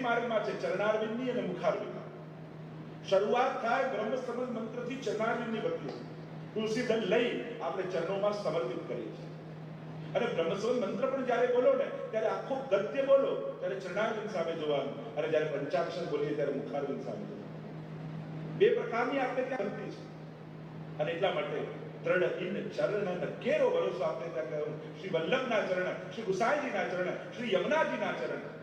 ભક્તિ માર્ગમાં છે, ચરણારવિંદની અને મુખારવિંદ શરૂઆત થાય બ્રહ્મ સંબંધ મંત્રથી ચરણારવિંદની ભક્તિ તુલસી દલ લઈ આપણે ચરણોમાં સમર્પિત કરીએ છીએ. અને બ્રહ્મસ્વર મંત્ર પણ જ્યારે બોલો ને, ત્યારે આખો ગદ્ય બોલો, ત્યારે ચરણારવિંદ સામે જોવાનું. અને જ્યારે પંચાક્ષર બોલીએ, ત્યારે મુખારવિંદ સામે જોવાનું. બે પ્રકારની આપણે ત્યાં ભક્તિ છે. અને એટલા માટે દ્રઢ ઇન ચરણ કેરો ભરોસો આપણે ત્યાં કહ્યું શ્રી વલ્લભના ચરણ, શ્રી ગુસાઈજીના ચરણ, શ્રી યમુનાજીના ચરણ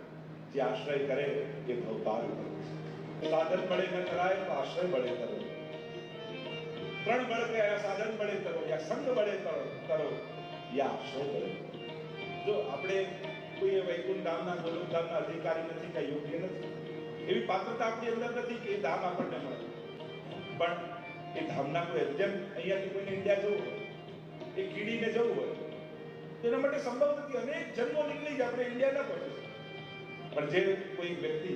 જે આશ્રય કરે એ ભવપાર કરે સાધન બળે ન કરાય તો આશ્રય બળે કરો. ત્રણ બળ કયા સાધન બળે કરો, યા સંગ બળે કરો કરો, યા આશ્રય બળે જો આપણે કોઈ વૈકુંઠ ધામના ગોલોક ધામના અધિકારી નથી કે યોગ્ય નથી. એવી પાત્રતા આપણી અંદર નથી કે એ ધામ આપણને મળે. પણ એ ધામના કોઈ જેમ અહીંયાથી કોઈને ઇન્ડિયા જવું હોય, એ કીડીને જવું હોય તેના માટે સંભવ નથી. અનેક જન્મો નીકળી જાય, આપણે ઇન્ડિયા ના પહોંચી. પણ જે કોઈ વ્યક્તિ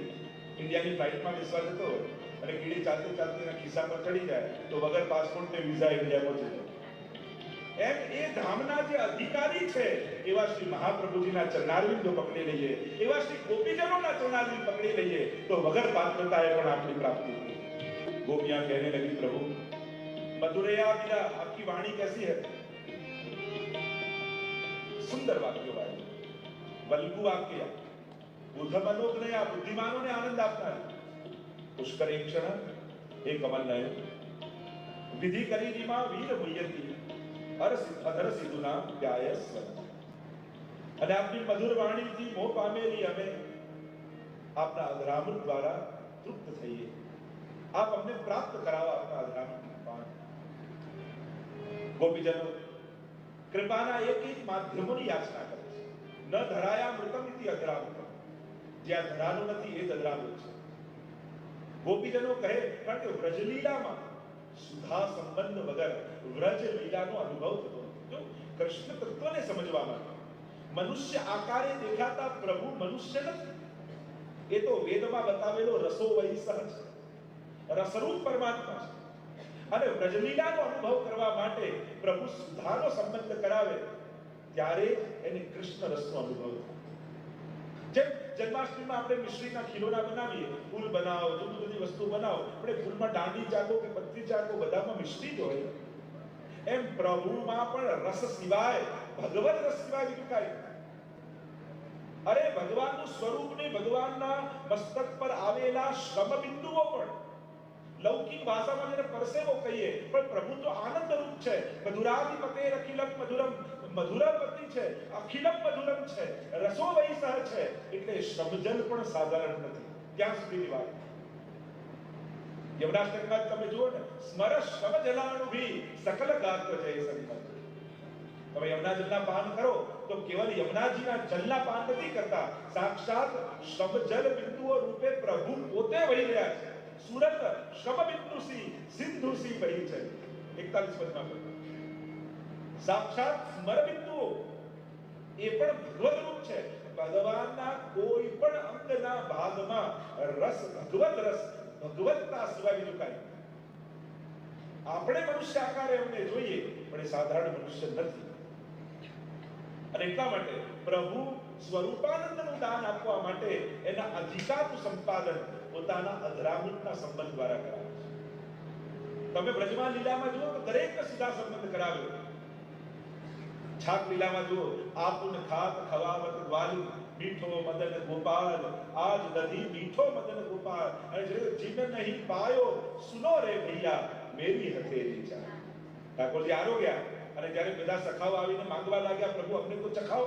ઇન્ડિયાની ફ્લાઇટમાં બેસવા જતો હોય અને કીડી ચાલતી ચાલતી એના ખિસ્સા પર ચડી જાય તો વગર પાસપોર્ટ ને વિઝા ઇન્ડિયા પહોંચી જાય એમ એ ધામના જે અધિકારી છે એવા શ્રી મહાપ્રભુજીના ચરણારવિંદ જો પકડી લઈએ એવા શ્રી ગોપીજનોના ચરણારવિંદ પકડી લઈએ તો વગર પાત્રતાએ પણ આપણી પ્રાપ્તિ થઈ गोपियां कहने लगी प्रभु मधुरया मेरा आपकी वाणी कैसी है सुंदर वाक्य वाणी वल्गु वाक्य बुद्ध मनोक ने या बुद्धिमानों ने आनंद આપતા પુષ્કર એક ક્ષણ એ કમલ નયન વિધિ કરી રીમા વીર મુયતી અરસ અધર સિધુના પ્યાય સ્વર અને આપની મધુર વાણીથી મોહ પામેલી અમે આપના અધરામૃત દ્વારા તૃપ્ત થઈએ આપ અમને પ્રાપ્ત કરાવો આપના અધરામૃત પાન ગોપીજનો કૃપાના એક એક માધ્યમોની યાચના કરે છે ન ધરાયા મૃતમ ઇતિ અધરામૃતમ જ્યાં ધરાનું નથી, એ ધરાનું છે. ગોપીજનો કહે, કારણ કે વ્રજલીલામાં સુધા સંબંધ વગર વ્રજ લીલાનો અનુભવ થતો જો કૃષ્ણ તત્વને સમજવા માટે મનુષ્ય આકારે દેખાતા પ્રભુ મનુષ્ય નથી. એ તો વેદમાં બતાવેલો રસો વહી સહજ રસરૂપ પરમાત્મા છે. અને વ્રજલીલાનો અનુભવ કરવા માટે પ્રભુ સુધાનો સંબંધ કરાવે, ત્યારે એને કૃષ્ણ રસનો અનુભવ થાય. જેમ જન્માષ્ટમીમાં આપણે મિશ્રીના ખીલોના બનાવીએ, ફૂલ બનાવો, જુદી જુદી વસ્તુ બનાવો, આપણે ફૂલમાં દાંડી ચાકો કે પત્રી ચાકો બધામાં મિશ્રી જ હોય. એમ પ્રભુમાં પણ રસ સિવાય, ભગવત રસ સિવાય બીજું કાંઈ અરે ભગવાનનું સ્વરૂપ ને ભગવાનના મસ્તક પર આવેલા શ્રમ બિંદુઓ પણ. લૌકિક ભાષામાં જેને પરસેવો કહીએ, પણ પ્રભુ તો આનંદ રૂપ છે. મધુરાધિપતે લખ મધુરમ મધુરાપતિ છે અખિલમ મધુરમ છે રસો વૈસહ છે એટલે શ્રમજલ પણ સાધારણ નથી ત્યાં સુધીની વાત યમનાષ્ટકમાં તમે જુઓ ને સ્મર શ્રમ જલાનુભી સકલ ગાત્ર જય સંકલ્પ તમે યમુના જલના પાન કરો તો કેવલ યમુનાજીના જલના પાન નથી કરતા સાક્ષાત શ્રમજલ બિંદુઓ રૂપે પ્રભુ પોતે વહી રહ્યા છે સુરત શ્રમ બિંદુસી સિંધુસી વહી છે 41 પદમાં કહ્યું. સાક્ષાત સ્મરબિંદુઓ એ પણ ભગવદ રૂપ છે. ભગવાનના કોઈ પણ અંગના ભાગમાં રસ ભગવત રસ ભગવતતા સિવાય બીજું કાંઈ આપણે મનુષ્ય આકારે અમને જોઈએ, પણ એ સાધારણ મનુષ્ય નથી. અને એટલા માટે પ્રભુ સ્વરૂપાનંદનું દાન આપવા માટે એના અધિકારનું સંપાદન પોતાના અધરામૃતના સંબંધ દ્વારા કરાવે છે. તમે બ્રજમાં લીલામાં જુઓ તો દરેકને સીધા સંબંધ કરાવ્યો છાક લીલામાં જુઓ આપુન ખાત ખવાવત વાલી, મીઠો મદન ગોપાલ, આજ દધી મીઠો મદન ગોપાલ. અને જે જીન નહીં પાયો, સુનો રે ભૈયા, મેરી હથેલી ચા ઠાકોરજી આરો અને જ્યારે બધા સખાઓ આવીને માંગવા લાગ્યા, પ્રભુ, અમને તો ચખાઓ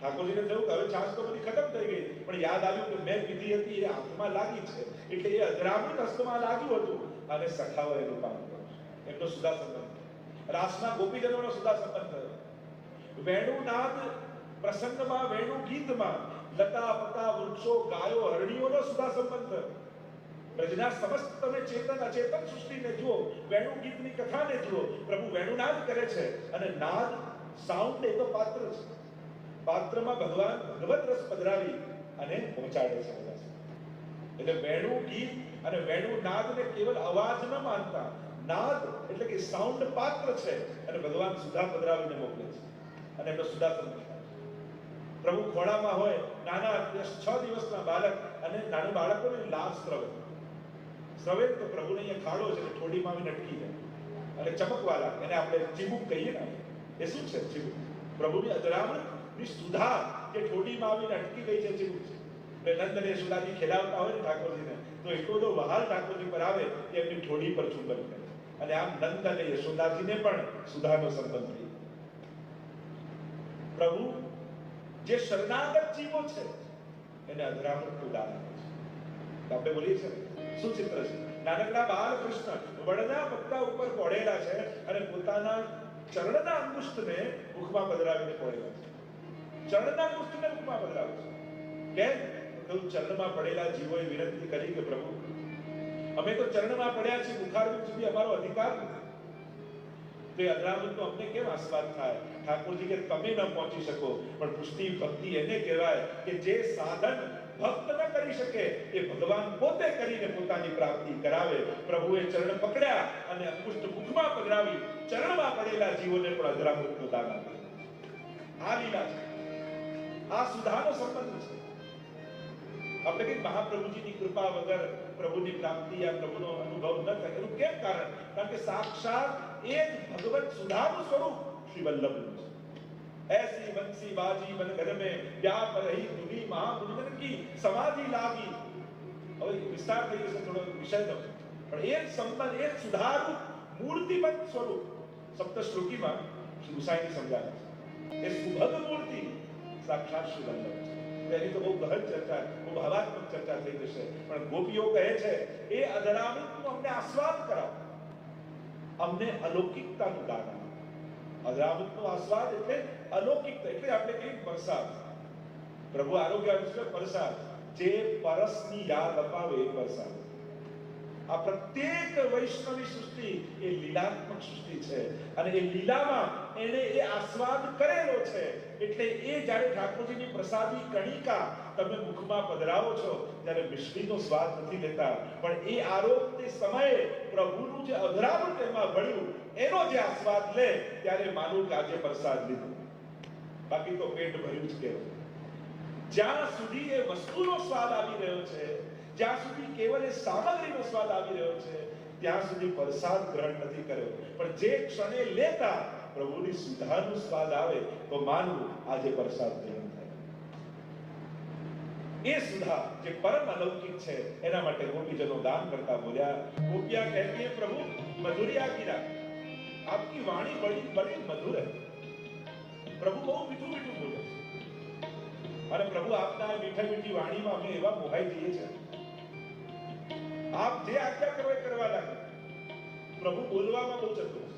ઠાકોરજીને થયું કે હવે છાશ તો બધી ખતમ થઈ ગઈ, પણ યાદ આવ્યું કે મેં પીધી હતી, એ હાથમાં લાગી છે. એટલે એ અધરામૃત હસ્તમાં લાગ્યું હતું, અને સખાઓ એનું કામ કર્યું એમનો સુધા સંબંધ રાસના ગોપીજનોનો સુધા સંબંધ વેણુનાદ પ્રસંગમાં વેણુ ગીતમાં લતા પતા વૃક્ષો ગાયો હરણીઓનો સુધા સંબંધ પ્રજના સમસ્ત તમે ચેતન અચેતન સૃષ્ટિને જુઓ વેણુ ગીતની કથાને જુઓ, પ્રભુ વેણુનાદ કરે છે અને નાદ સાઉન્ડ એ તો પાત્ર છે પાત્રમાં ભગવાન ભગવત રસ પધરાવી અને પહોંચાડે છે બધા એટલે વેણુ ગીત અને વેણુ નાદને કેવલ અવાજ ન માનતા. નાદ એટલે કે સાઉન્ડ પાત્ર છે અને ભગવાન સુધા પધરાવીને મોકલે છે. અને એમનો છે. પ્રભુ ખોળામાં હોય, નાના છ દિવસના બાળક અને નાનું બાળકોને લાશ સ્રવે સ્રવે તો પ્રભુને અહીંયા ખાડો છે ઠોડીમાં આવીને અટકી જાય. અને ચમકવાલા, એને આપણે ચીબુક કહીએ ને, એ શું છે ચીબુક? પ્રભુની અજરામણની સુધા કે ઠોડીમાં આવીને અટકી ગઈ છે ચીબુક. છે એટલે નંદ અને સુધાજી ખેલાવતા હોય ને ઠાકોરજીને, તો એટલો બધો વહાલ ઠાકોરજી પર આવે કે એમની ઠોડી પર ચુંબન કરે. અને આમ નંદ અને યશોદાજીને પણ સુધાનો સંબંધ થયો પ્રભુ, જે શરણાગત જીવો છે, એને અધરામણ ઉદાહરણ છે. આપણે બોલીએ છીએ શું ચિત્ર છે નાનકડા બાલકૃષ્ણ વડના પત્તા ઉપર પડેલા છે અને પોતાના ચરણના અંગુષ્ઠને મુખમાં પધરાવીને પડેલા છે. ચરણના અંગુષ્ઠને મુખમાં પધરાવે છે. કેમ? ચરણમાં પડેલા જીવોએ વિનંતી કરી કે પ્રભુ, અમે તો ચરણમાં પડ્યા છીએ મુખારવિંદ સુધી અમારો અધિકાર તો એ અદ્રામતનો અમને કેમ આસ્વાદ થાય? ઠાકોરજી કે તમે ન પહોંચી શકો. પણ પુષ્ટિ ભક્તિ એને કહેવાય કે જે સાધન ભક્ત ન કરી શકે, એ ભગવાન પોતે કરીને પોતાની પ્રાપ્તિ કરાવે. પ્રભુએ ચરણ પકડ્યા અને અંકુષ્ટ મુખમાં પકડાવી ચરણમાં પડેલા જીવોને પણ અદ્રામૃતનું દાન આપ્યું. આ લીલા છે. આ સુધાનો સંબંધ છે. આપણે કઈ મહાપ્રભુજીની કૃપા વગર પ્રભુની પ્રાપ્તિ આ પ્રભુનો અનુભવ ન થાય એનું કેમ કારણ કારણ કે સાક્ષાત એ જ ભગવત સુધાનું સ્વરૂપ શ્રી વલ્લભનું છે ऐसी बंसी बाजी बन घर में व्याप रही दुनी महामुनिगण की समाधि लागी હવે વિસ્તાર થઈ જશે થોડો વિષય તો પણ એ જ સંબંધ એ જ સુધારું મૂર્તિમંત સ્વરૂપ સપ્તશ્લોકીમાં શ્રી ગુસાઈની સમજાવે છે એ સુભગ મૂર્તિ સાક્ષાત શ્રી વલ્લભ છે એની તો બહુ ગહન ચર્ચા, બહુ ભાવાત્મક ચર્ચા થઈ જશે. પણ ગોપીઓ કહે છે, એ અધરામૃતનું અમને આસ્વાદ કરાવો. અમને અલૌકિકતાનું દાન આપો. અધરામૃતનો આસ્વાદ એટલે અલૌકિકતા, એટલે આપણે કહીએ પરસાદ. પ્રભુ આરોગ્ય આપે પરસાદ. જે પરસની યાદ અપાવે એ પરસાદ. આ પ્રત્યેક વૈષ્ણવી સૃષ્ટિ એ લીલાત્મક સૃષ્ટિ છે. અને એ લીલામાં એને એ આસ્વાદ કરેલો છે. એટલે એ જ્યારે ઠાકોરજીની પ્રસાદી કણિકા તમે મુખમાં પધરાવો છો, ત્યારે મિશ્રીનો સ્વાદ નથી લેતા. પણ એ આરોપતે સમયે પ્રભુનું જે અધરામૃત તેમાં ભળ્યું એનો જે આસ્વાદ લે, ત્યારે માનું કે આજે પ્રસાદ લીધો. બાકી તો પેટ ભર્યું જ કહેવાય જ્યાં સુધી એ વસ્તુનો સ્વાદ આવી રહ્યો છે, જ્યાં સુધી કેવલ એ સામગ્રીનો સ્વાદ આવી રહ્યો છે, ત્યાં સુધી પ્રસાદ ગ્રહણ નથી કર્યો. પણ જે ક્ષણે લેતા પ્રભુની સુધાનું સ્વાદ આવે તો માનવું આજે પ્રસાદ ગ્રહણ એ સુધા જે પરમ અલૌકિક છે, એના માટે ગોપીજનો દાન કરતા બોલ્યા, ગોપિયા કહેતી હે પ્રભુ મધુરિયા ગીરા આપકી વાણી બડી બડી મધુર હે. પ્રભુ બહુ મીઠું મીઠું બોલે છે. અને પ્રભુ આપના મીઠા, મીઠી વાણીમાં અમે એવા મોહાઈ જઈએ છીએ. આપ જે આજ્ઞા કરો એ કરવા લાગે. પ્રભુ બોલવામાં બહુ ચતુર છે.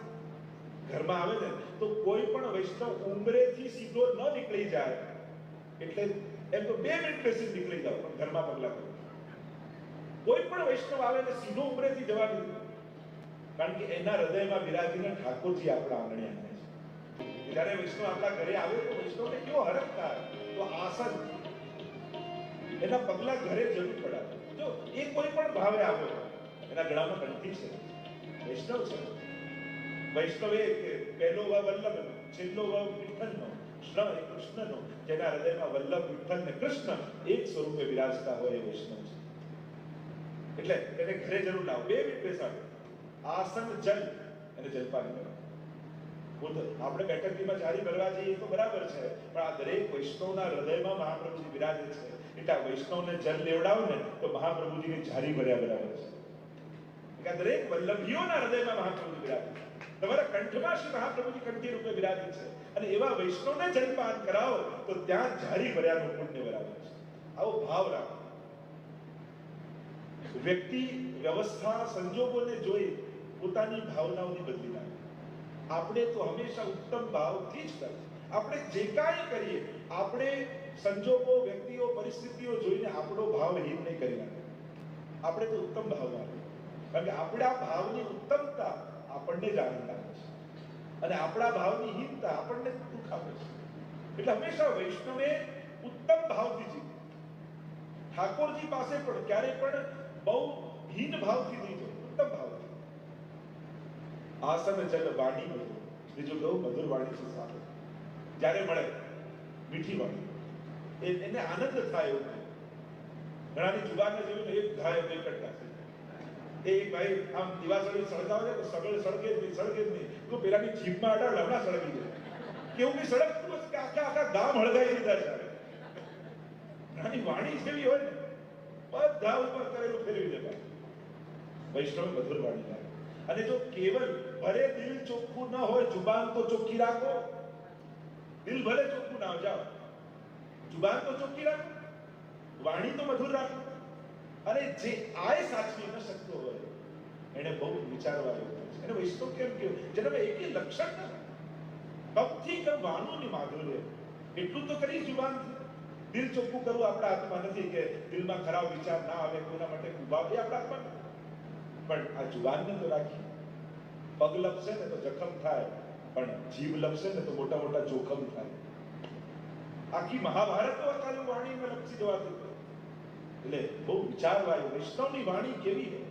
ઘરમાં આવે ને, તો કોઈ પણ વૈષ્ણવ ઉંમરેથી સીધો ન નીકળી જાય. એટલે એમ તો બે મિનિટ બેસીને નીકળી જાવ પણ ઘરમાં પગલા કરો કોઈ પણ વૈષ્ણવ આવે ને, સીધો ઉંમરેથી જવા દીધો કારણ કે એના હૃદયમાં બિરાજીને ઠાકોરજી આપણા આંગણે આવે છે. જ્યારે વૈષ્ણવ આપણા ઘરે આવે, તો વૈષ્ણવને કેવો હરખ તો આસન એના પગલા ઘરે જરૂર પડાવે. જો એ કોઈ પણ ભાવે આવ્યો એના ગળામાં કંઠી છે. વૈષ્ણવ છે. વૈષ્ણવ એ કે પહેલો વ વલ્લભનો, છેલ્લો વ વિઠ્ઠલનો શ્રમ એ કૃષ્ણનો, જેના હૃદયમાં વલ્લભ, વિઠ્ઠલ ને કૃષ્ણ એક સ્વરૂપે વિરાજતા હોય એ વૈષ્ણવ છે. એટલે એને ઘરે જરૂર લાવો. બે મિનિટ બેસાડો. આસન જલ અને જલપાન કરો આપણે બેઠકીમાં જારી ભરવા જઈએ તો બરાબર છે, પણ આ દરેક વૈષ્ણવના હૃદયમાં મહાપ્રભુજી બિરાજે છે. એટલે આ વૈષ્ણવને જલ લેવડાવો ને, તો મહાપ્રભુજીની જારી ભર્યા બરાબર છે. દરેક વલ્લભીઓના હૃદયમાં મહાપ્રભુજી બિરાજે છે. તમારા કંઠમાં શ્રી મહાપ્રભુજી કંઠી રૂપે બિરાજે છે. અને એવા વૈષ્ણવને જલપાન કરાવો, તો ત્યાં જારી ભર્યાનું પુણ્ય બરાબર છે. આવો ભાવ રાખો. વ્યક્તિ વ્યવસ્થા સંજોગોને જોઈ પોતાની ભાવનાઓની બદલી નાખે. આપણે તો હંમેશા ઉત્તમ ભાવથી જ કરીએ આપણે જે કાંઈ કરીએ, આપણે સંજોગો, વ્યક્તિઓ, પરિસ્થિતિઓ જોઈને આપણો ભાવ હીન નહીં કરી નાખે. આપણે તો ઉત્તમ ભાવમાં રહીએ. કારણ કે આપણા ભાવની ઉત્તમતા આપણને જ આપે છે. અને આપણા ભાવની હીનતા આપણને દુઃખ આપે છે. એટલે હંમેશા વૈષ્ણવે ઉત્તમ ભાવથી જીવવું ઠાકોરજી પાસે પણ ક્યારેય પણ બહુ હીન ભાવથી નહીં જવું, ઉત્તમ ભાવથી. આસન જલ વાણી મધુર બીજું કહું મધુર વાણી છે સાથે. જ્યારે મળે, મીઠી વાણી. એને આનંદ થાય એવું. ઘણાની જુબાનને જોયું એક ઘાય બે કટકા. એ ભાઈ આમ દિવાસળી સળગાવે છે, તો સગળ સળગે જ નહીં, સળગે જ નહીં. તો પેલાની જીભમાં અડાડ હમણાં સળગી જાય કેવું બી સળગતું આખા આખા ગામ હળગાઈ દીધા છે. ઘણાની વાણી જેવી હોય ને, બધા ઉપર કરેલું ફેરવી દેવાય. વૈષ્ણવ મધુર વાણી લાગે અને જો કેવલ ભલે દિલ ચોખ્ખું ન હોય, જુબાન તો ચોખ્ખી રાખો. દિલ ભલે ચોખ્ખું ના જાઓ. જુબાન તો ચોખ્ખી રાખો. વાણી તો મધુર રાખો. અને જે આય સાચવી ન શકતો હોય, એને બહુ વિચારવા જેવું છે. એને વૈષ્ણવ કેમ કહ્યું જેને એક લક્ષણ ન કપથી કમ વાણું ની માધુર્ય. એટલું તો કરી જુબાન દિલ ચોખ્ખું કરવું આપણા હાથમાં નથી કે દિલમાં ખરાબ વિચાર ના આવે કોના માટે ઊભા એ આપણા હાથમાં પણ આ જુબાનને તો રાખી પગ લપસે ને તો જખમ થાય, પણ જીભ લપસે ને તો મોટા મોટા જોખમ થાય. આખી મહાભારત તો અકાલી વાણીમાં લપસી જવાતું. એટલે બહુ વિચારવાયું વૈષ્ણવની વાણી કેવી હોય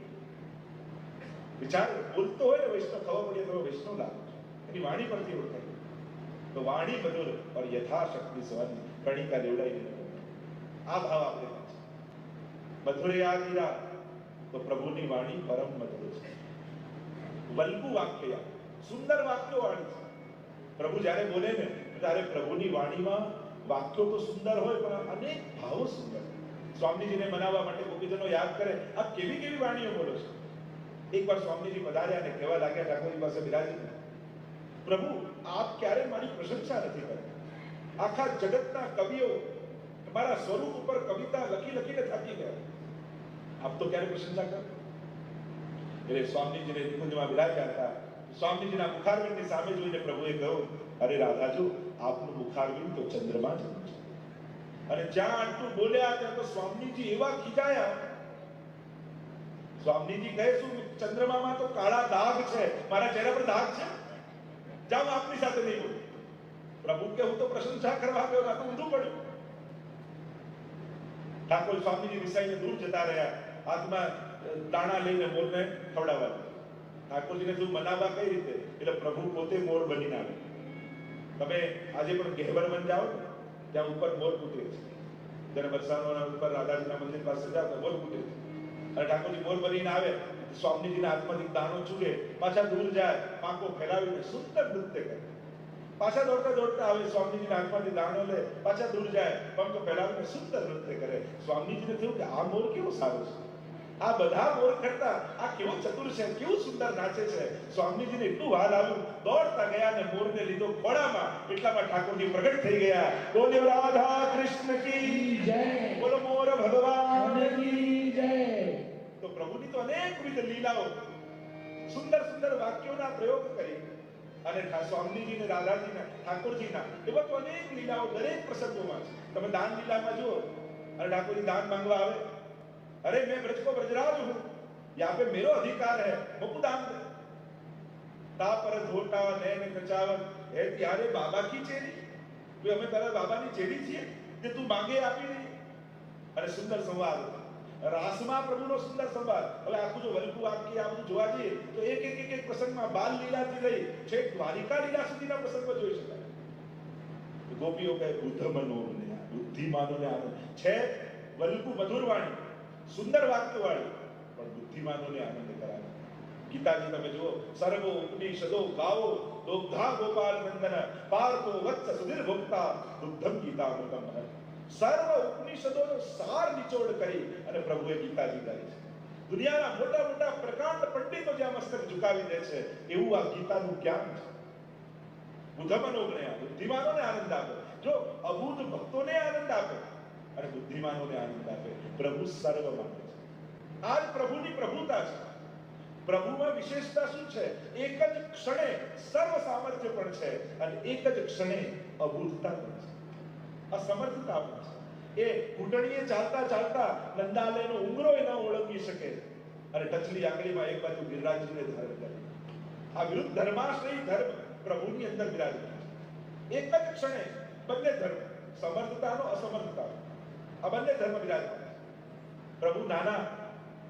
વિચાર બોલતો હોય ને વૈષ્ણવ ખબર પડીએ તો વૈષ્ણવ લાગે. છે. એની વાણી પરથી ઓળખાય. તો વાણી મધુર और યથાશક્તિ સ્વન કણિકા લેવડાઈ આ ભાવ આપણે છે. મધુરયા તો પ્રભુની વાણી પરમ મધુર છે. વલ્ગુ વાક્ય. સુંદર વાક્યો વાણી છે. પ્રભુ જ્યારે બોલે ને, ત્યારે પ્રભુની વાણીમાં વાક્યો તો સુંદર હોય, પણ અનેક ભાવો સુંદર. સ્વામીજીને મનાવવા માટે ગોપીજનો યાદ કરે આ કેવી કેવી વાણીઓ બોલો છો? એકવાર સ્વામીજી પધાર્યા અને કહેવા લાગ્યા, ઠાકોરજી પાસે બિરાજી પ્રભુ, આપ ક્યારે મારી પ્રશંસા નથી કરતા આખા જગતના કવિઓ મારા સ્વરૂપ ઉપર કવિતા લખી લખીને થાકી ગયા. આપ તો ક્યારે પ્રશંસા કરો? એટલે સ્વામીજીને નિકુંજમાં બિરાજ્યા હતા. સ્વામીજીના મુખારવિંદની સામે જોઈને પ્રભુએ કહ્યું, અરે રાધાજો, આપનું મુખારવિંદ તો ચંદ્રમા જેવું છે. અને જ્યાં આટલું બોલ્યા ત્યાં તો સ્વામીજી એવા ખીજાયા. સ્વામીજી કહે શું ચંદ્રમામાં તો કાળા દાગ છે? મારા ચહેરા પર દાગ છે? જાઓ આપની સાથે નહીં બોલું. પ્રભુ કે હું તો પ્રશંસા કરવા ગયો આ તો ઊંધું પડ્યું. ઠાકોર સ્વામીજી વિસાઈને દૂર જતા રહ્યા. હાથમાં દાણા લઈને મોરને ખવડાવવા ઠાકોરજીને તું મનાવવા કઈ રીતે? એટલે પ્રભુ પોતે મોર બનીને આવે તમે આજે પણ ગહેવર બન જાઓ ને, ત્યાં ઉપર મોર ફૂટે છે. જ્યારે વરસાદના ઉપર રાધાજીના મંદિર પાસે જાઓ તો મોર ફૂટે છે. અને ઠાકોરજી મોર બનીને આવે સ્વામીજીના હાથમાંથી દાણો ચૂકે પાછા દૂર જાય, પાંખો ફેલાવીને સુંદર નૃત્ય કરે. પાછા દોડતા દોડતા આવે, સ્વામીજીના હાથમાંથી દાણો લે, પાછા દૂર જાય, પંખ ફેલાવીને સુંદર નૃત્ય કરે. સ્વામીજીને થયું કે આ મોર કેવો સારો છે? આ બધા મોર કરતા આ કેવો ચતુર છે કેવું સુંદર નાચે છે. સ્વામીજીને એટલું હાલ આવ્યું દોડતા ગયા અને મોરને લીધો ખોળામાં. એટલામાં ઠાકોરજી પ્રગટ થઈ ગયા. બોલે રાધા કૃષ્ણ કી જય. બોલો મોર ભગવાન કી જય. તો પ્રભુની તો અનેકવિધ લીલાઓ સુંદર સુંદર વાક્યોના પ્રયોગ કરી. અને સ્વામીજીને રાધાજીના ઠાકોરજીના એવા તો અનેક લીલાઓ દરેક પ્રસંગોમાં છે. તમે દાન લીલામાં જુઓ અને ઠાકોરજી દાન માંગવા આવે अरे मैं ब्रज को ब्रजराज हूं यहाँ पे मेरो अधिकार है मुकु दान दे તા પર ધોટા નયન કચાવન હે ત્યારે બાબા કી ચેરી તું અમે તારા બાબાની ચેરી છીએ જે તું માંગે આપી દઈએ અને સુંદર સંવાદ રાસમાં પ્રભુનો સુંદર સંવાદ હવે આખું જો વલ્કુ વાક્ય આ બધું જોવા જઈએ તો એક એક એક એક પ્રસંગમાં બાલ લીલાથી લઈ છેક દ્વારિકા લીલા સુધીના પ્રસંગો જોઈ શકાય ગોપીઓ કહે બુદ્ધ મનોને બુદ્ધિમાનોને આનંદ છે વલ્કુ મધુર વાણી સુંદર વાક્યવાળી, પણ બુદ્ધિમાનોને આનંદ કરાવે. ગીતાજી તમે જુઓ, સર્વો ઉપનિષદો ગાવો દોગ્ધા ગોપાલ નંદન, પાર્થો વત્સ સુધીર ભોગતા દુગ્ધમ ગીતા અમૃતમ સર્વ ઉપનિષદોનો સાર નિચોડ કરી અને પ્રભુએ ગીતાજી કરી છે. દુનિયાના મોટા મોટા પ્રકાંડ પંડિતો જ્યાં મસ્તક ઝુકાવી દે છે, એવું આ ગીતાનું જ્ઞાન છે. બુદ્ધમનોને બુદ્ધિમાનોને આનંદ આપે. જો અભૂત ભક્તોને આનંદ આપે અને બુદ્ધિમાનોને આનંદ આપે. પ્રભુ સર્વ માટે છે આ જ પ્રભુની પ્રભુતા છે. પ્રભુમાં વિશેષતા શું છે? એક જ ક્ષણે સર્વ સામર્થ્ય પણ છે અને એક જ ક્ષણે અભૂતતા પણ છે. અસમર્થતા પણ છે. એ ઘૂંટણીએ ચાલતા ચાલતા નંદાલયનો ઉંગરો એ ન ઓળંગી શકે. અને ટચલી આંગળીમાં એક બાજુ ગિરિરાજજીને ધારણ કરે. આ વિરુદ્ધ ધર્માશ્રય ધર્મ પ્રભુની અંદર બિરાજમાન એક જ ક્ષણે બંને ધર્મ સમર્થતાનો અસમર્થતાનો આ બંને ધર્મ બિરાજમાન છે. પ્રભુ નાના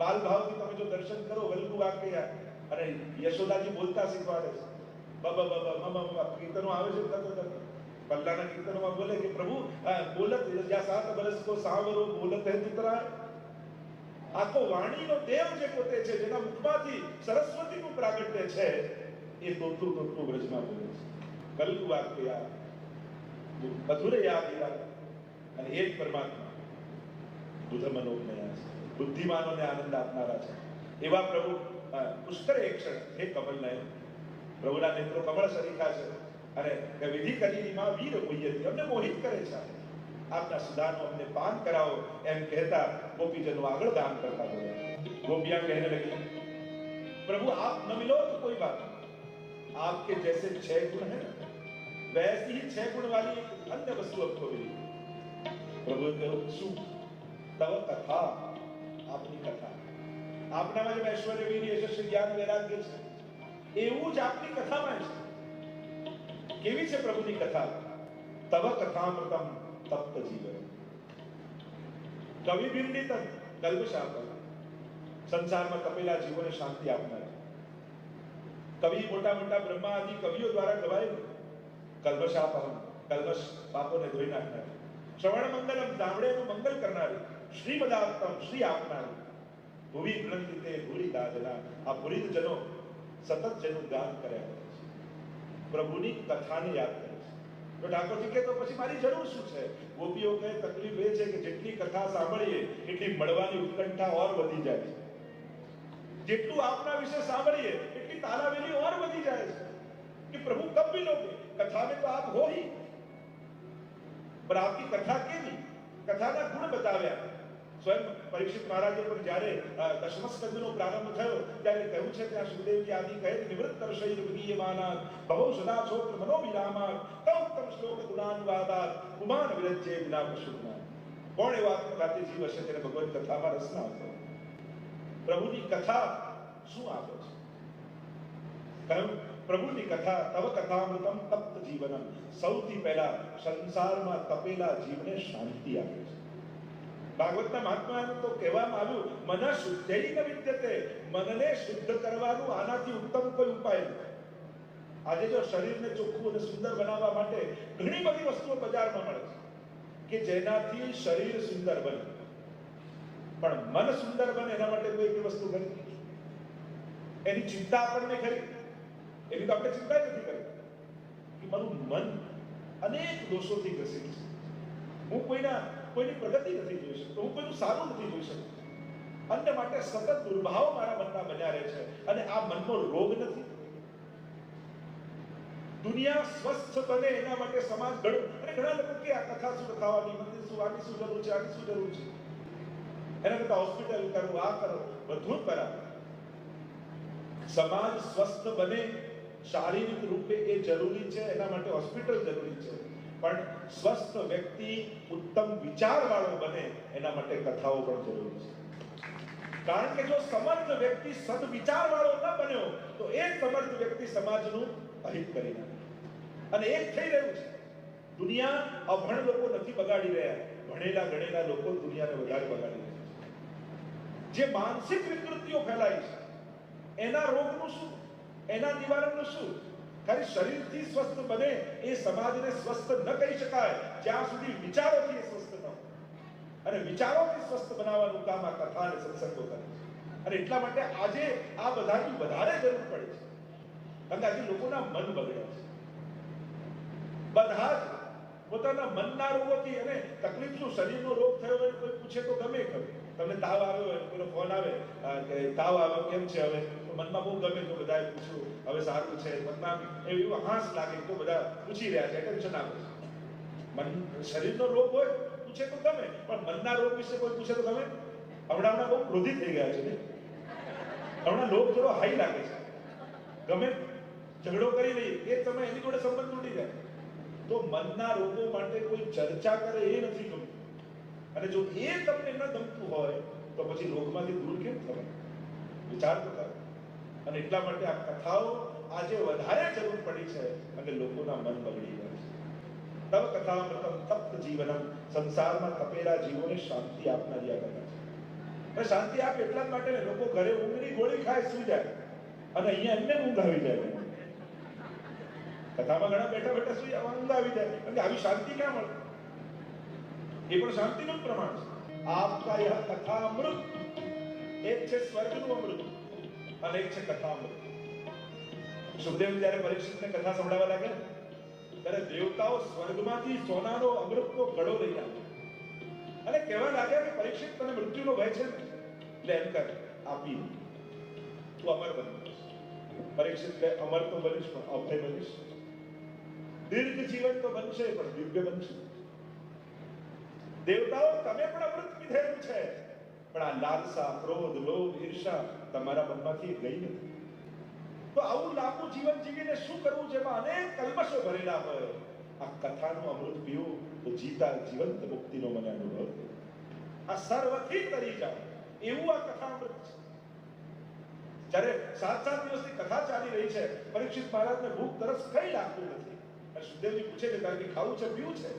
બાલ ભાવથી તમે જો દર્શન કરો વલ્લુ વાક્ય અને યશોદાજી બોલતા શીખવાડે છે. બ બ બ બ, મ મ મ કીર્તનો આવે છે કરતો કરતો પલ્લાના કીર્તનોમાં બોલે કે, પ્રભુ બોલત જ્યાં સાત બરસ કો સાવરો બોલત હે તુતરા આખો વાણીનો દેવ જે પોતે છે, જેના મુખમાંથી સરસ્વતીનું પ્રાગટ્ય છે, એ તોતું તોતું વ્રજમાં બોલે છે. વલ્લુ વાક્ય મધુર યાદ અને એક પરમાત્મા. દુધમનોને બુદ્ધિમાનોને આનંદ આપનારા છે. એવા પ્રભુ પુષ્કર એક ક્ષણ, હે કમલનયન. પ્રભુના નેત્રો કમળ સરીખા છે અને વિધિ કરીમાં વીર હોઈએ અમને મોહિત કરે છે આપના સુધાનો અમને પાન કરાવો એમ કહેતા ગોપીજનો આગળ દાન કરતા ગયા ગોપિયા કહેને લગી પ્રભુ, આપ ન મિલો તો કોઈ વાત आपके जैसे छह गुण है वैसी ही छह गुण અન્ય एक अन्य वस्तु आपको मिली શું? તવ કથા આપની કથા આપનામાં જેમ ઐશ્વર્ય વીર્ય યશસ્વી જ્ઞાન વૈરાગ્ય છે એવું જ આપની કથામાં છે કેવી છે પ્રભુની કથા તવ કથામૃતમ તપ્ત જીવન કવિ બિરડિતમ કલ્પશાપમ સંસારમાં તપેલા જીવોને શાંતિ આપનાર કવિ મોટા મોટા બ્રહ્મા આદિ કવિઓ દ્વારા ગવાયેલું કલ્પશાપહમ કલ્પશ પાપોને ધોઈ નાખનાર શ્રવણ મંગલમ સાંભળેનું મંગલ કરનારી શ્રીમદાત્તમ શ્રી આપનારી ભૂવિ ગ્રંથિતે ભૂરી દાદના આ ભૂરિત જનો સતત જેનું ગાન કર્યા કરે છે પ્રભુની કથાને યાદ કરે છે તો ઠાકોરજી કે તો પછી મારી જરૂર શું છે ગોપીઓ કહે તકલીફ એ છે કે જેટલી કથા સાંભળીએ એટલી મળવાની ઉત્કંઠા ઓર વધી જાય છે જેટલું આપના વિશે સાંભળીએ એટલી તાલાવેલી ઓર વધી જાય છે कि प्रभु कब मिलोगे कथा में तो आप हो ही पर आपकी कथा કેવી કથાના ગુણ બતાવ્યા સ્વયં પરીક્ષિત મહારાજે પણ જ્યારે અ, દશમ સ્કંદનો પ્રારંભ થયો ત્યારે કહ્યું છે ત્યાં સુખદેવજી આદિ કહે કે નિવૃત્ત કરશૈર વિગીયમાના ભવૌ સદા છોત્ર મનો વિરામા તૌ તમ શ્લોક ગુણાનુવાદાત ઉમાન વિરજ્ય વિના પશુના કોણ એવા આત્મઘાતી જીવ હશે જેને ભગવત કથામાં રસ ના હતો પ્રભુની કથા શું આપે છે? કહ્યું પ્રભુની કથા તવ કથામૃતમ તપ્ત જીવનમ. સૌથી પહેલા સંસારમાં તપેલા જીવને શાંતિ આપે છે. ભાગવતના મહાત્માનું તો કહેવામાં આવ્યું, મન શુદ્ધૈ ન વિદ્યતે મનને શુદ્ધ કરવાનું આનાથી ઉત્તમ કોઈ ઉપાય નથી. આજે જો શરીરને ચોખ્ખું અને સુંદર બનાવવા માટે ઘણી બધી વસ્તુઓ બજારમાં મળે છે, કે જેનાથી શરીર સુંદર બને. પણ મન સુંદર બને એના માટે કોઈ એવી વસ્તુ ખરી? એની ચિંતા આપણને ખરી? એની તો આપણે ચિંતા નથી કરી. કે મારું મન અનેક દોષોથી ગ્રસિત છે. હું કોઈના કોઈની પ્રગતિ નથી જોઈ શકતો. હું કોઈનું સારું નથી જોઈ શકતો. અન્ય માટે સતત દુર્ભાવ મારા મનમાં બન્યા રહે છે અને આ મનનો રોગ નથી. દુનિયા સ્વસ્થ બને એના માટે સમાજ ઘડો અને ઘણા લોકો કે આ કથા શું કથાવાની મંદિર શું આની શું જરૂર છે, આની શું જરૂર છે? એના કરતા હોસ્પિટલ કરો, આ કરો, બધું બરાબર સમાજ સ્વસ્થ બને શારીરિક રૂપે એ જરૂરી છે, એના માટે હોસ્પિટલ જરૂરી છે. પણ સ્વસ્થ વ્યક્તિ ઉત્તમ વિચારવાળો બને એના માટે કથાઓ પણ જરૂરી છે. કારણ કે જો સમર્થ વ્યક્તિ સદ વિચારવાળો ન બન્યો, તો એ સમર્થ વ્યક્તિ સમાજનું અહિત કરી નાખે. અને એ થઈ રહ્યું છે. દુનિયા અભણ લોકો નથી બગાડી રહ્યા. ભણેલા, ગણેલા લોકો દુનિયાને વધારે બગાડી રહ્યા છે. જે માનસિક વિકૃતિઓ ફેલાય છે, એના રોગનું શું? એના નિવારણનું શું? ખાલી શરીરથી સ્વસ્થ બને એ સમાજને સ્વસ્થ ન કહી શકાય. જ્યાં સુધી વિચારોથી સ્વસ્થ ન અને વિચારોથી સ્વસ્થ બનાવવાનું કામ આ કથા અને સત્સંગો કરે છે. અને એટલા માટે આજે આ બધાની વધારે જરૂર પડે છે. કારણ કે આજે લોકોના મન બગડ્યા છે. બધા પોતાના મનના રોગોથી અને તકલીફ શું, શરીરનો રોગ થયો હોય કોઈ પૂછે તો ગમે ગમે તમને તાવ આવ્યો હોય પેલો ફોન આવે કે તાવ આવ્યો, કેમ છે હવે? મનમાં બહુ ગમે તો બધાએ પૂછ્યું, હવે સારું છે મનમાં એવું હાંસ લાગે તો બધા પૂછી રહ્યા છે, ટેન્શન આવે છે મન, શરીરનો રોગ હોય, પૂછે તો ગમે, પણ મનના રોગ વિશે કોઈ પૂછે તો ગમે? હમણાં હમણાં બહુ ક્રોધિત થઈ ગયા છે ને? હમણાં લોક થોડો હાઈ લાગે છે. ગમે? ઝઘડો કરી લઈએ, એ તમે એની જોડે સંબંધ તૂટી જાય. તો મનના રોગો માટે કોઈ ચર્ચા કરે એ નથી ગમતું. અને જો એ તમને ન ગમતું હોય, તો પછી રોગમાંથી દૂર કેમ થવાય? વિચાર તો કરો. અને એટલા માટે આ કથાઓ આજે વધારે જરૂર પડી છે અને લોકોના મન બગડી ગયા છે. તવ પ્રથમ તપ્ત જીવનમ, સંસારમાં તપેલા જીવોને શાંતિ આપનારી આ કથા છે. શાંતિ આપે એટલા જ માટે લોકો ઘરે ઊંઘની ગોળી ખાય સુઈ જાય. અને અહીંયા એમને ઊંઘ આવી જાય. કથામાં ઘણા બેઠા બેઠા સુઈ ઊંઘ આવી જાય. કે આવી શાંતિ ક્યાં મળે? એ પણ શાંતિનું પ્રમાણ છે. આપકા યહ કથામૃત. એક છે સ્વર્ગનું અમૃત અને એક છે કથામૃત. સુખદેવ જ્યારે પરીક્ષિતને કથા સંભળાવવા લાગે ત્યારે દેવતાઓ સ્વર્ગમાંથી સોનાનો અમૃતનો ઘડો લઈ આવે અને કહેવા લાગ્યા કે પરીક્ષિત તને મૃત્યુનો ભય છે એટલે એમ કર આપી તું અમર બની પરીક્ષિત અમર તો બનીશ પણ અભય બનીશ. દીર્ઘ જીવન તો બનશે, પણ દિવ્ય બનશે. દેવતાઓ, તમે પણ અમૃત પીધેલું છે. પણ આ લાલસા, ક્રોધ, લોભ, ઈર્ષા તમારા મનમાંથી ગઈ નથી. તો આવું લાંબુ જીવન જીવીને શું કરવું જેમાં અનેક કલમશો ભરેલા હોય? આ કથાનું અમૃત પીવું તો જીતા જીવંત મુક્તિનો મને અનુભવ આ સર્વથી તરી જાઓ. એવું આ કથા અમૃત છે. જ્યારે સાત સાત દિવસની કથા ચાલી રહી છે, પરીક્ષિત મહારાજને ભૂખ તરસ કઈ લાગતું નથી? સુખદેવજી પૂછે છે, તારે ખાવું છે? પીવું છે?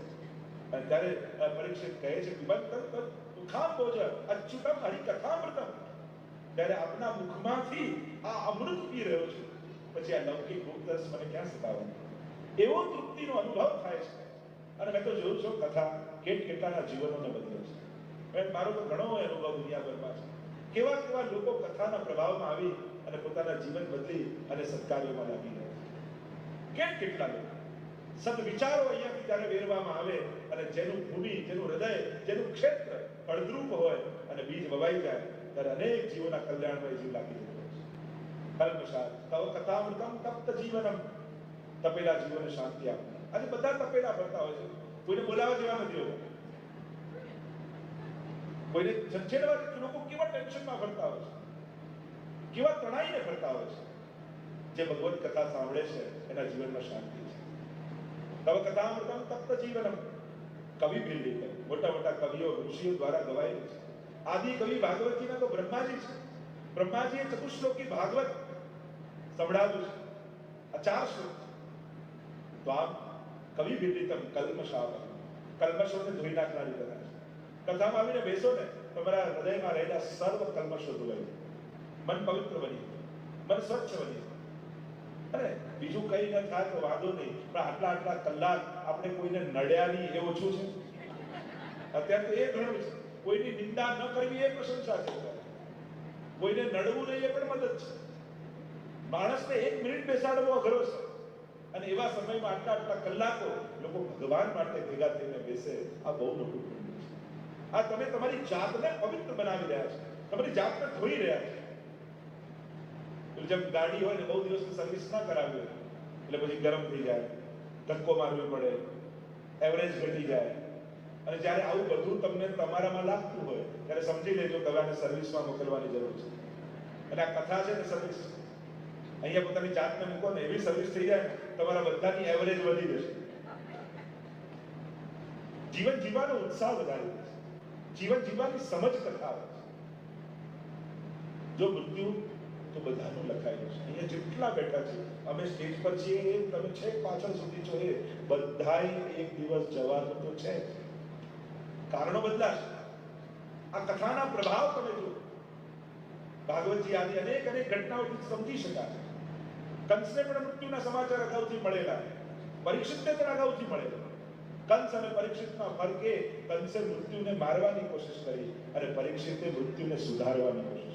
અને ત્યારે પરીક્ષિત કહે છે કે, બંધ કર કર તું ખા ભોજન અચ્યુતમ હરિ કથામૃતમ ત્યારે આપના મુખમાંથી આ અમૃત પી રહ્યો છું. પછી આ લૌકિક ભૂખ તરસ મને ક્યાં સતાવવાની એવો તૃપ્તિનો અનુભવ થાય છે. અને મેં તો જોયું છું, કથા કેટ કેટલાના જીવનોને બદલે છે. મેં મારો તો ઘણો અનુભવ દુનિયાભરમાં છે. કેવા કેવા લોકો કથાના પ્રભાવમાં આવી અને પોતાના જીવન બદલી અને સત્કાર્યોમાં લાગી રહ્યા છે કેટ કેટલા લોકો? સદવિચારો અહીંયા બીજાને વેરવામાં આવે અને જેનું ભૂમિ, જેનું હૃદય, જેનું ક્ષેત્ર ફળદ્રુપ હોય અને બીજ વવાઈ જાય, ત્યારે અનેક જીવોના કલ્યાણમય જીવ લાગી જતો કલ્પશાર તવ કથામૃતમ તપ્ત જીવનમ. તપેલા જીવોને શાંતિ આપે. આજે બધા તપેલા ભરતા હોય છે. કોઈને બોલાવા જેવા નથી હોતા. કોઈને નથી. લોકો કેવા ટેન્શનમાં ફરતા હોય છે? કેવા તણાઈને ફરતા હોય છે? જે ભગવત કથા સાંભળે છે, એના જીવનમાં શાંતિ તવ કથામૃતમ તપ્ત જીવનમ કવિ બિરલી મોટા મોટા કવિઓ ઋષિઓ દ્વારા ગવાયેલું છે આદિ કવિ ભાગવતીના તો બ્રહ્માજી છે બ્રહ્માજીએ ચતુશ્લોકી ભાગવત સંભળાવ્યું છે આ ચાર શ્લોક. તો આમ કવિ બિરલિતમ કલ્મશાવ કલ્મશોને ધોઈ નાખનારી કથા છે કથામાં આવીને બેસો ને તમારા હૃદયમાં રહેલા સર્વ કલ્મશો ધોવાઈ. મન પવિત્ર બની. મન સ્વચ્છ બની. અરે, બીજું કઈ ન થાય તો વાંધો નહીં. પણ આટલા આટલા કલાક આપણે કોઈને નડ્યા નહીં એ ઓછું છે. અત્યારે તો એ ઘણું છે. કોઈની નિંદા ન કરવી એ પ્રશંસા છે. કોઈને નડવું નહીં એ પણ મદદ છે. માણસને એક મિનિટ બેસાડવો અઘરો છે. અને એવા સમયમાં આટલા આટલા કલાકો લોકો ભગવાન માટે ભેગા થઈને બેસે, આ બહુ મોટું આ તમે તમારી જાતને પવિત્ર બનાવી રહ્યા છો. તમારી જાતને ધોઈ રહ્યા છો. જેમ ગાડી હોય ને બહુ દિવસની સર્વિસ ના કરાવી હોય, એટલે પછી ગરમ થઈ જાય, ધક્કો મારવી પડે એવરેજ ઘટી જાય. અને જ્યારે આવું બધું તમને તમારામાં લાગતું હોય, ત્યારે સમજી લેજો કે આને સર્વિસમાં મોકલવાની જરૂર છે. અને આ કથા છે ને સર્વિસ અહીંયા પોતાની જાતને મૂકો ને એવી સર્વિસ થઈ જાય તમારા બધાની એવરેજ વધી જશે. જીવન જીવવાનો ઉત્સાહ વધારી જીવન જીવવાની સમજ કથા જો મૃત્યુ તો બધાનું લખાયેલું છે. અહીંયા જેટલા બેઠા છે, અમે સ્ટેજ પર છીએ, તમે છેક પાછળ સુધી જોઈએ બધાય એક દિવસ જવાનું તો છે. કારણો બદલાશે. આ કથાના પ્રભાવ તમે જો ભાગવતજી આદિ અનેક અનેક ઘટનાઓથી સમજી શકાય. કંસને પણ મૃત્યુના સમાચાર અગાઉથી મળેલા. પરીક્ષિતને પણ અગાઉથી મળેલા. કંસ અને પરીક્ષિતના ફરકે, કંસે મૃત્યુને મારવાની કોશિશ કરી અને પરીક્ષિતે મૃત્યુને સુધારવાની કોશિશ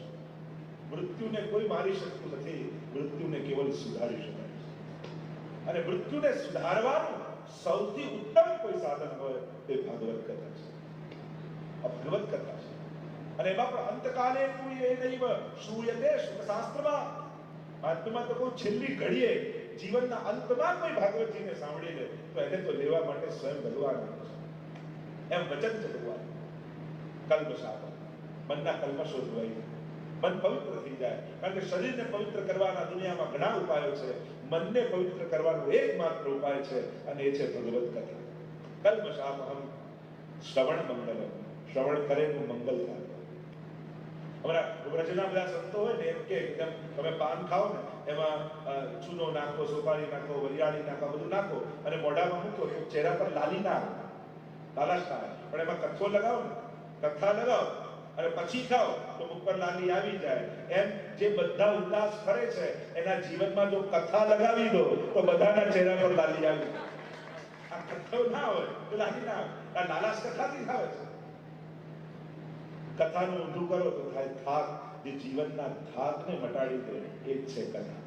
મૃત્યુને કોઈ મારી શકતું નથી, મૃત્યુને કેવલ સુધારી શકાય અને મૃત્યુને સુધારવાનું સૌથી ઉત્તમ કોઈ સાધન હોય એ ભાગવત કથા છે. ભગવત કથા છે. અને એમાં પણ અંતકાલે કોઈ એ નહીં શ્રૂયતે શાસ્ત્રમાં મહાત્મા તો કહું, છેલ્લી ઘડીએ જીવનના અંતમાં કોઈ ભાગવતજીને સાંભળી લે તો એને તો લેવા માટે સ્વયં ભગવાન એમ વચન છે ભગવાન કલ્મશાપ મનના કલ્મશો ધોવાઈ મન પવિત્ર જાય. કારણ કે શરીરને પવિત્ર કરવાના દુનિયામાં ઘણા ઉપાયો છે. મનને પવિત્ર કરવાનો એકમાત્ર ઉપાય છે અને એ છે ભગવત કથા. કલ્મશાપહમ શ્રવણ મંગલ. શ્રવણ કરેનું મંગલ થાય. અમારા વ્રજના બધા સંતો હોય ને એમ કે એકદમ, તમે પાન ખાઓ ને, એમાં ચૂનો નાખો, સોપારી નાખો, વરિયાળી નાખો બધું નાખો અને મોઢામાં મૂકો તો ચહેરા પર લાલી ના આવે. લાલાશ ના પણ એમાં કથ્થો લગાવો ને, કથા લગાવો. અને પછી ખાઓ તો મુખ પર આવી જાય. એમ જે બધા ઉલ્લાસ કરે છે, એના જીવનમાં જો કથા લગાવી દો, તો બધાના ચહેરા પર લાલી આવી આ કથ્થો ના હોય તો લાલી ના આવે. આ લાલાશ કથાથી આવે છે. કથાનું ઊંધું કરો તો થાય થાક. જે જીવનના થાકને મટાડી દે, એ જ છે કથા.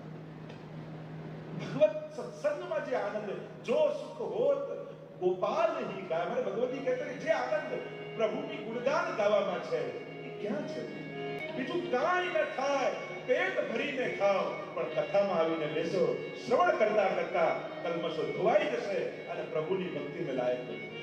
ભગવત સત્સંગમાં જે આનંદ, જો સુખ હોત, ગોપાલ નહીં ગાય. મને ભગવતી કહેતા જે આનંદ પ્રભુની ગુણગાન ગાવામાં છે. એ ક્યાં છે? બીજું કાંઈ ન થાય. પેટ ભરીને ખાઓ. પણ કથામાં આવીને બેસો. શ્રવણ કરતા કરતા કલમશો ધોવાઈ જશે અને પ્રભુની ભક્તિને લાયક બનશો.